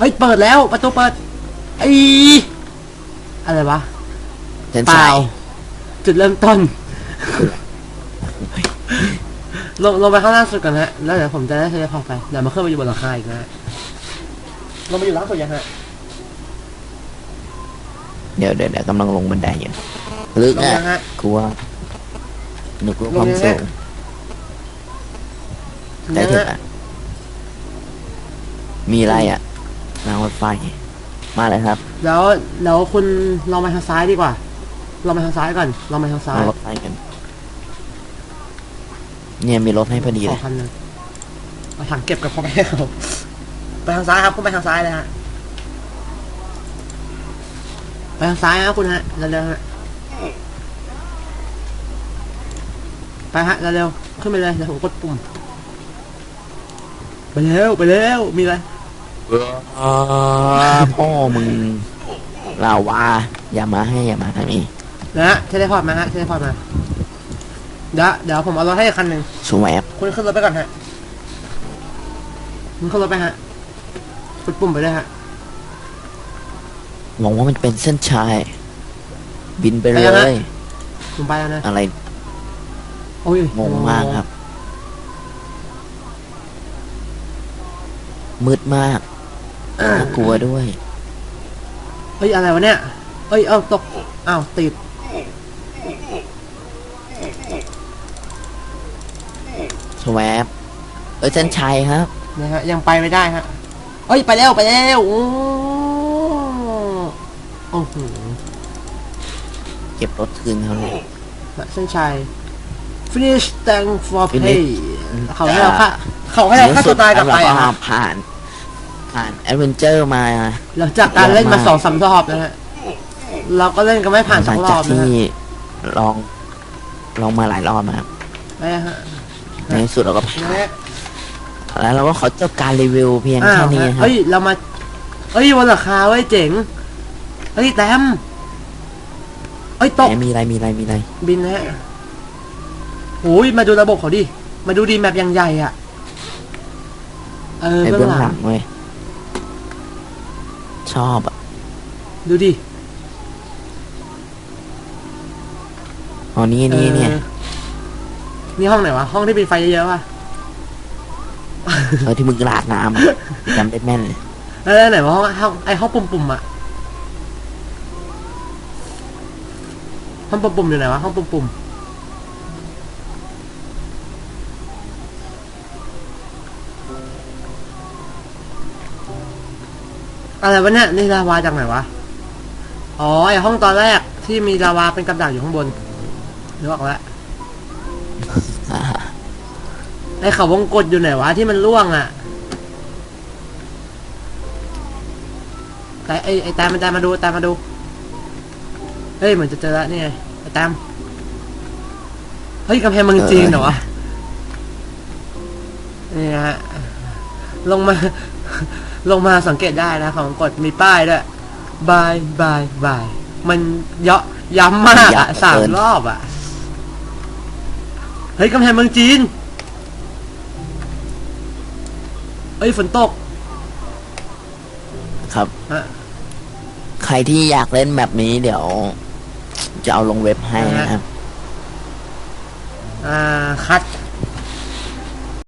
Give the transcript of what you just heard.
เฮ้ย เปิดแล้ว ประตูเปิดไออะไรวะเซนเปไซล่าจุดเริ่มต้น ลงลงไปข้างล่างสุดก่อนฮะ แล้วเดี๋ยวผมจะได้เทเลพอร์ตไปเดี๋ยวมาขึ้นมาอยู่บนหลังคาอีกนะฮะลงมาอยู่ล่างสุดยังฮะเดี๋ยวเดี๋ยวเดี๋ยวกำลังลงบันไดอยู่ลึกลงอะยังฮะ กลัวหนูกลัวลคงวามยังไง สูงแต่ยังถึงฮะอะมีอะไรอะ รางรถไฟ มาเลยครับแล้วแล้วคุณลองไปทางซ้ายดีกว่าลองไปทางซ้ายก่อนลองไปทางซ้ารายงรถไฟกัน เนี่ยมีรถให้พอดีขเลอยคันหนึงเอาถังเก็บกับเขาไปให้เขาไปทางซ้ายครับคุณไปทางซ้ายเลยฮะไปทางซ้ายนะคุณฮะเร็วๆฮะไปฮะเร็วๆขึ้นไปเลยเดี๋ยวผมกดปุ่มไปเร็วไปเร็วมีอะไร อ่าพ่อมึงลาวาอย่ามาให้อย่ามาทางนี้นะฮะเทเลพอร์ตมาฮะเทเลพอร์ตมาเดี๋ยวเดี๋ยวผมเอารถให้อีกคันหนึ่งสวบคุณขึ้นรถไปก่อนฮะคุณขึ้นรถไปฮะกดปุ่มไปเลยฮะหวังว่ามันเป็นเส้นชัยบินไปไปเลยังไงยผมไปแล้วนะอะไรโอ้ยงงมากครับ มืดมาก อ่าน่ากลัวด้วย เฮ้ย อะไรวะเนี่ย เฮ้ย เอาตก อ้าวติด สวบเอ้ยเส้นชัยครับ นะฮะ ยังไปไม่ได้ฮะ เฮ้ย ไปแล้วไปแล้วโอ้โอ้โหเก็บรถคืนเขาเลยเส้นชัย finish thank for Finish pay เขาให้เราค่าเขาให้เราค่าตัวตายกลับไปแล้วอะก็ฮะผ่าน ผ่านแอดเวนเจอร์มา หลังจากการเล่นมาสองสามรอบนะฮะเราก็เล่นกันไม่ผ่านหสอลังงรจาอกบนะที่ฮะลองลองมาหลายรอบนะครับไปฮะในที่สุดเราก็ผ่านนะฮะแล้วเราก็ขอจบการรีวิวเพียงอ้าแค่วนี้ฮะครับเฮ้ยเรามาเฮ้ยบนหลังคาเว้ยเจ๋งเฮ้ยแต้มเฮ้ยตกไหนมีอะไรมีอะไรมีอะไรบินนะฮะโอ้ยมาดูระบบเขาดิ มาดูดีแมปยังใหญ่อะ เออไอ้เบื้เบื้อองงหหลัลังงเว้ย ชอบอะดูดิอ๋อนี่นี่เนี่ยออนี่ห้องไหนวะ ห้องที่เป็นไฟเยอะๆวะเออที่มึงราดน้ำอะจำได้แม่นเลยแล้วไหนวะห้องห้องไอห้องปุ่มๆอะห้องปุ่มๆอยู่ไหนวะห้องปุ่มๆ อะไรวะเนี่ยนี่ลาวาจากไหนวะ อ๋อไอห้องตอนแรกที่มีลาวาเป็นกับดักอยู่ข้างบนนึกออกแล้วอ่าไอเขาวงกดอยู่ไหนวะที่มันร่วงอะแต่ไอไอแตามมันแตามมาดูแตามมาดูเฮ้ยเหมือนจะเจอแล้วนี่ไงไอแตามเฮ้ยกำแพงเมืองจีนเหรอวะนี่ฮะ ลงมา ลงมาสังเกตได้นะของกดมีป้ายด้วยบายบายบายมันเยาะย้ำมากอะสามรอบอะเฮ้ยกำแพงเมืองจีนเฮ้ยฝนตก ครับ ฮะ ใครที่อยากเล่นแบบนี้เดี๋ยว จะเอาลงเว็บให้นะครับ อ่า คัด